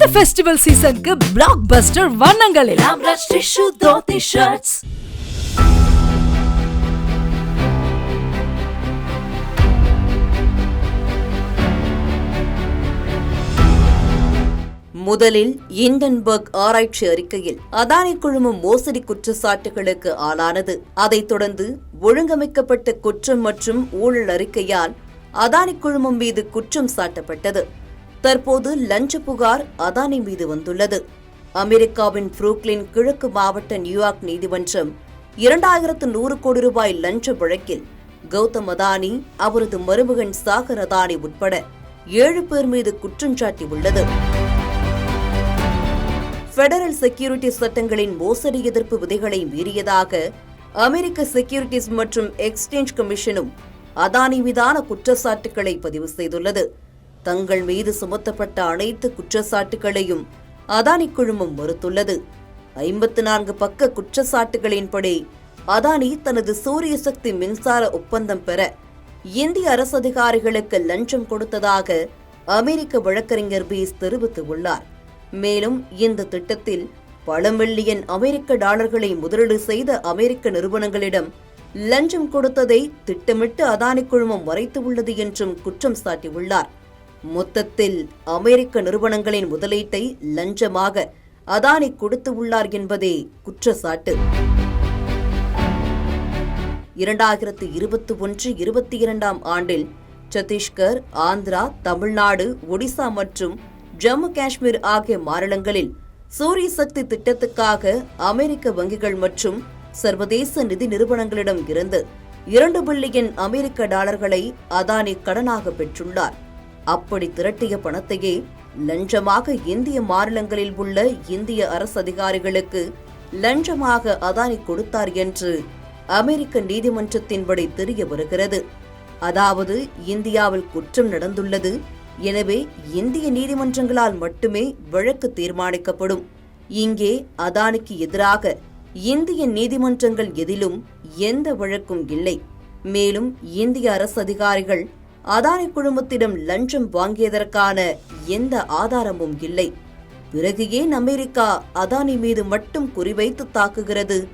இந்த ஃபெஸ்டிவல் சீசனுக்கு blockbuster வண்ணங்களில். ராம்ராஜ் டிஷ்யூ தோத்தி ஷர்ட்ஸ் முதலில் இண்டன்பர்க் ஆராய்ச்சி அறிக்கையில் அதானி குழுமம் மோசடி குற்றச்சாட்டுகளுக்கு ஆளானது. அதைத் தொடர்ந்து ஒழுங்கமைக்கப்பட்ட குற்றம் மற்றும் ஊழல் அறிக்கையால் அதானி குழுமம் மீது குற்றம் சாட்டப்பட்டது. தற்போது லஞ்ச புகார் அதானி மீது வந்துள்ளது. அமெரிக்காவின் புரூக்லின் கிழக்கு மாவட்ட நியூயார்க் நீதிமன்றம் இரண்டாயிரத்து நூறு கோடி ரூபாய் லஞ்ச வழக்கில் கௌதம் அதானி அவரது மருமகன் சாகர் அதானி உட்பட ஏழு பேர் மீது குற்றம் சாட்டியுள்ளது. பெடரல் செக்யூரிட்டி சட்டங்களின் மோசடி எதிர்ப்பு விதிகளை மீறியதாக அமெரிக்க செக்யூரிட்டிஸ் மற்றும் எக்ஸ்சேஞ்ச் கமிஷனும் அதானி மீதான குற்றச்சாட்டுகளை பதிவு செய்துள்ளது. தங்கள் மீது சுமத்தப்பட்ட அனைத்து குற்றச்சாட்டுகளையும் அதானி குழுமம் மறுத்துள்ளது. ஐம்பத்து நான்கு பக்க குற்றச்சாட்டுகளின்படி அதானி தனது சூரிய சக்தி மின்சார ஒப்பந்தம் பெற இந்திய அரசு அதிகாரிகளுக்கு லஞ்சம் கொடுத்ததாக அமெரிக்க வழக்கறிஞர் பீஸ் தெரிவித்துள்ளார். மேலும் இந்த திட்டத்தில் பல மில்லியன் அமெரிக்க டாலர்களை முதலீடு செய்த அமெரிக்க நிறுவனங்களிடம் லஞ்சம் கொடுத்ததை திட்டமிட்டு அதானி குழுமம் மறைத்துள்ளது என்றும் குற்றம் சாட்டியுள்ளார். மொத்தத்தில் அமெரிக்க நிறுவனங்களின் முதலீட்டை லஞ்சமாக அதானி கொடுத்து உள்ளார் என்பதே குற்றச்சாட்டு. இரண்டாயிரத்து இருபத்தி ஒன்று இருபத்தி இரண்டாம் ஆண்டில் சத்தீஸ்கர் ஆந்திரா தமிழ்நாடு ஒடிசா மற்றும் ஜம்மு காஷ்மீர் ஆகிய மாநிலங்களில் சூரிய சக்தி திட்டத்துக்காக அமெரிக்க வங்கிகள் மற்றும் சர்வதேச நிதி நிறுவனங்களிடம் இருந்து இரண்டு பில்லியன் அமெரிக்க டாலர்களை அதானி கடனாக பெற்றுள்ளார். அப்படி திரட்டிய பணத்தையே லஞ்சமாக இந்திய மாநிலங்களில் உள்ள இந்திய அரசு அதிகாரிகளுக்கு லஞ்சமாக அதானி கொடுத்தார் என்று அமெரிக்க நீதிமன்றத்தின்படி தெரிய வருகிறது. அதாவது இந்தியாவில் குற்றம் நடந்துள்ளது. எனவே இந்திய நீதிமன்றங்களால் மட்டுமே வழக்கு தீர்மானிக்கப்படும். இங்கே அதானிக்கு எதிராக இந்திய நீதிமன்றங்கள் எதிலும் எந்த வழக்கும் இல்லை. மேலும் இந்திய அரசு அதிகாரிகள் அதானி குழுமத்திடம் லஞ்சம் வாங்கியதற்கான எந்த ஆதாரமும் இல்லை. பிறகு ஏன் அமெரிக்கா அதானி மீது மட்டும் குறிவைத்து தாக்குகிறது?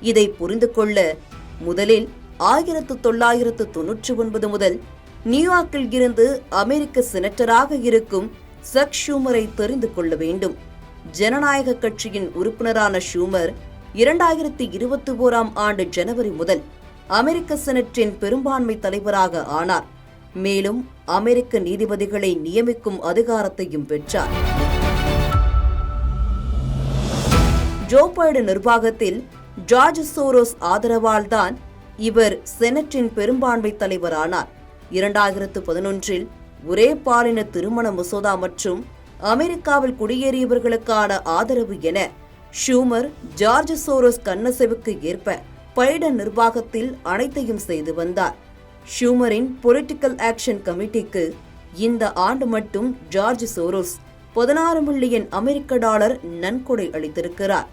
இதை புரிந்து கொள்ள முதலில் ஆயிரத்து தொள்ளாயிரத்து தொன்னூற்றி ஒன்பது முதல் நியூயார்க்கில் இருந்து அமெரிக்க செனட்டராக இருக்கும் சக் ஷூமரை தெரிந்து கொள்ள வேண்டும். ஜனநாயக கட்சியின் உறுப்பினரான ஷூமர் இரண்டாயிரத்தி இருபத்தி ஓராம் ஆண்டு ஜனவரி முதல் அமெரிக்க செனட்டின் பெரும்பான்மை தலைவராக ஆனார். மேலும் அமெரிக்க நீதிபதிகளை நியமிக்கும் அதிகாரத்தையும் பெற்றார். ஜோ பைடன் நிர்வாகத்தில் ஜார்ஜ் சோரோஸ் ஆதரவால் தான் இவர் செனட்டின் பெரும்பான்மை தலைவரானார். இரண்டாயிரத்து பதினொன்றில் ஒரே பாலின திருமண மசோதா மற்றும் அமெரிக்காவில் குடியேறியவர்களுக்கான ஆதரவு என ஷூமர் ஜார்ஜ் சோரோஸ் கண்ணசெவுக்கு ஏற்ப பைடன் நிர்வாகத்தில் அனைத்தையும் செய்து வந்தார். ஷூமரின் பொலிட்டிக்கல் ஆக்ஷன் கமிட்டிக்கு இந்த ஆண்டு மட்டும் ஜார்ஜ் சோரோஸ் பதினாறு மில்லியன் அமெரிக்க டாலர் நன்கொடை அளித்திருக்கிறார்.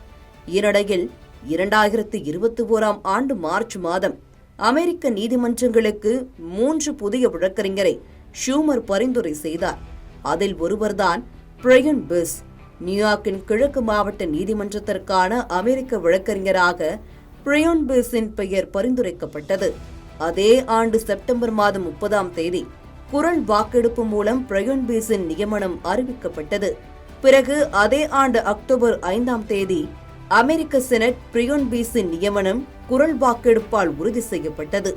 இந்நிலையில் இரண்டாயிரத்து இருபத்தி ஓராம் ஆண்டு மார்ச் மாதம் அமெரிக்க நீதிமன்றங்களுக்கு மூன்று புதிய வழக்கறிஞரை ஷூமர் பரிந்துரை செய்தார். அதில் ஒருவர்தான் பிரையன் பிஸ் நியூயார்க்கின் கிழக்கு மாவட்ட நீதிமன்றத்திற்கான அமெரிக்க வழக்கறிஞராக பிரயோன் பிஸின் பெயர் பரிந்துரைக்கப்பட்டது. அதே ஆண்டு செப்டம்பர் மாதம் முப்பதாம் தேதி குரல் வாக்கெடுப்பு மூலம் பிரயோன் பீஸின் நியமனம் அறிவிக்கப்பட்டது. பிறகு அதே ஆண்டு அக்டோபர் ஐந்தாம் தேதி அமெரிக்க செனட் பிரியோன் பீஸின் நியமனம் குரல் வாக்கெடுப்பால் உறுதி செய்யப்பட்டது.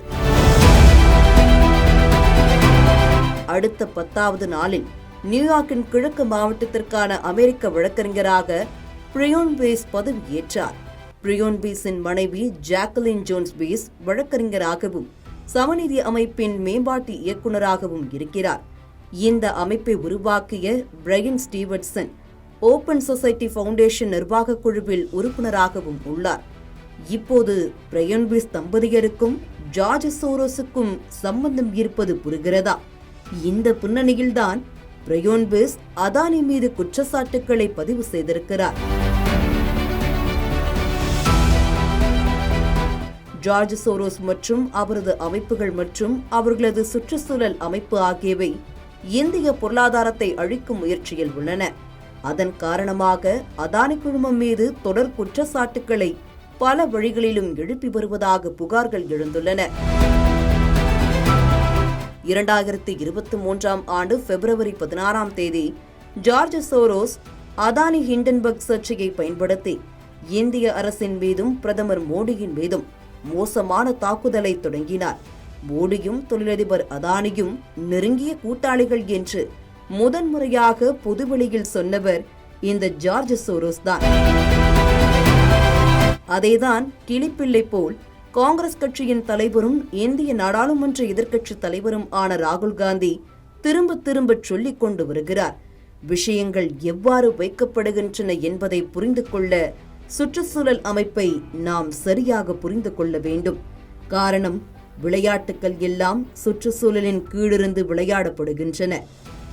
அடுத்த பத்தாவது நாளில் நியூயார்க்கின் கிழக்கு மாவட்டத்திற்கான அமெரிக்க வழக்கறிஞராக பிரியோன் பீஸ் பதவியேற்றார். பிரியோன் பீஸின் மனைவி ஜாக்கலின் ஜோன்ஸ் பீஸ் வழக்கறிஞராகவும் சமநீதி அமைப்பின் மேம்பாட்டு இயக்குநராகவும் இருக்கிறார். இந்த அமைப்பை உருவாக்கிய Brian Stewartson open society foundation நிர்வாக குழுவில் உறுப்பினராகவும் உள்ளார். இப்போது பிரயன்பிஸ் தம்பதியருக்கும் ஜார்ஜ் சோரோஸுக்கும் சம்பந்தம் இருப்பது புரிகிறதா? இந்த பின்னணியில்தான் பிரயோன்பிஸ் அதானி மீது குற்றச்சாட்டுக்களை பதிவு செய்திருக்கிறார். ஜார்ஜ் சோரோஸ் மற்றும் அவரது அமைப்புகள் மற்றும் அவர்களது சுற்றுச்சூழல் அமைப்பு ஆகியவை இந்திய பொருளாதாரத்தை அழிக்கும் முயற்சியில் உள்ளன. அதன் காரணமாக அதானி குழுமம் மீது தொடர் குற்றச்சாட்டுக்களை பல வழிகளிலும் எழுப்பி வருவதாக புகார்கள் எழுந்துள்ளன. இரண்டாயிரத்தி இருபத்தி மூன்றாம் ஆண்டு பிப்ரவரி பதினாறாம் தேதி ஜார்ஜ் சோரோஸ் அதானி ஹிண்டன்பர்க் சர்ச்சையை பயன்படுத்தி இந்திய அரசின் மீதும் பிரதமர் மோடியின் மீதும் மோசமான தாக்குதலை தொடங்கினார். மோடியும் தொழிலதிபர் அதானியும் நெருங்கிய கூட்டாளிகள் என்று முதன்முறையாக பொதுவெளியில் சொன்னவர் இந்த ஜார்ஜ் சோரோஸ் தான். அதேதான் கிளிப்பிள்ளை போல் காங்கிரஸ் கட்சியின் தலைவரும் இந்திய நாடாளுமன்ற எதிர்க்கட்சி தலைவரும் ஆன ராகுல் காந்தி திரும்ப திரும்ப சொல்லிக் கொண்டு வருகிறார். விஷயங்கள் எவ்வாறு வைக்கப்படுகின்றன என்பதை புரிந்து கொள்ள சுற்றுச்சூழல் அமைப்பை நாம் சரியாக புரிந்து கொள்ள வேண்டும். காரணம் விளையாட்டுக்கள் எல்லாம் சுற்றுச்சூழலின் கீழிருந்து விளையாடப்படுகின்றன.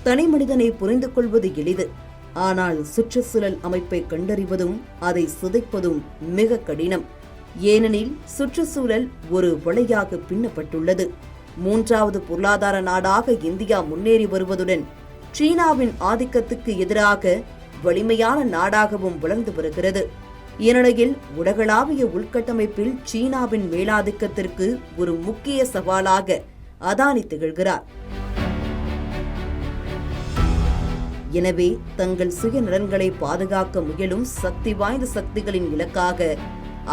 தனி மனிதனை புரிந்து கொள்வது எளிது. ஆனால் சுற்றுச்சூழல் அமைப்பை கண்டறிவதும் அதை சிதைப்பதும் மிக கடினம். ஏனெனில் சுற்றுச்சூழல் ஒரு விளையாக பின்னப்பட்டுள்ளது. மூன்றாவது பொருளாதார நாடாக இந்தியா முன்னேறி வருவதுடன் சீனாவின் ஆதிக்கத்துக்கு எதிராக வலிமையான நாடாகவும் வளர்ந்து வருகிறது. இந்நிலையில் உலகளாவிய உள்கட்டமைப்பில் சீனாவின் மேலாதிக்கத்திற்கு ஒரு முக்கிய சவாலாக அதானி திகழ்கிறார். எனவே தங்கள் சுய நலன்களை பாதுகாக்க முயலும் சக்தி வாய்ந்த சக்திகளின் இலக்காக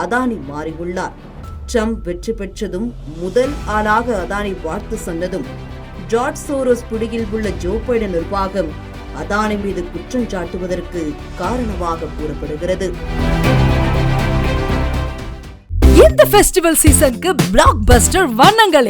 அதானி மாறியுள்ளார். ட்ரம்ப் வெற்றி பெற்றதும் முதல் ஆளாக அதானி வாழ்த்து சொன்னதும் ஜார்ஜ் சோரோஸ் பிடியில் உள்ள ஜோ பைடன் நிர்வாகம் அதானி மீது குற்றம் சாட்டுவதற்கு காரணமாக கூறப்படுகிறது. இந்த ஃபெஸ்டிவல் சீசனுக்கு பிளாக் பஸ்டர் வண்ணங்கள்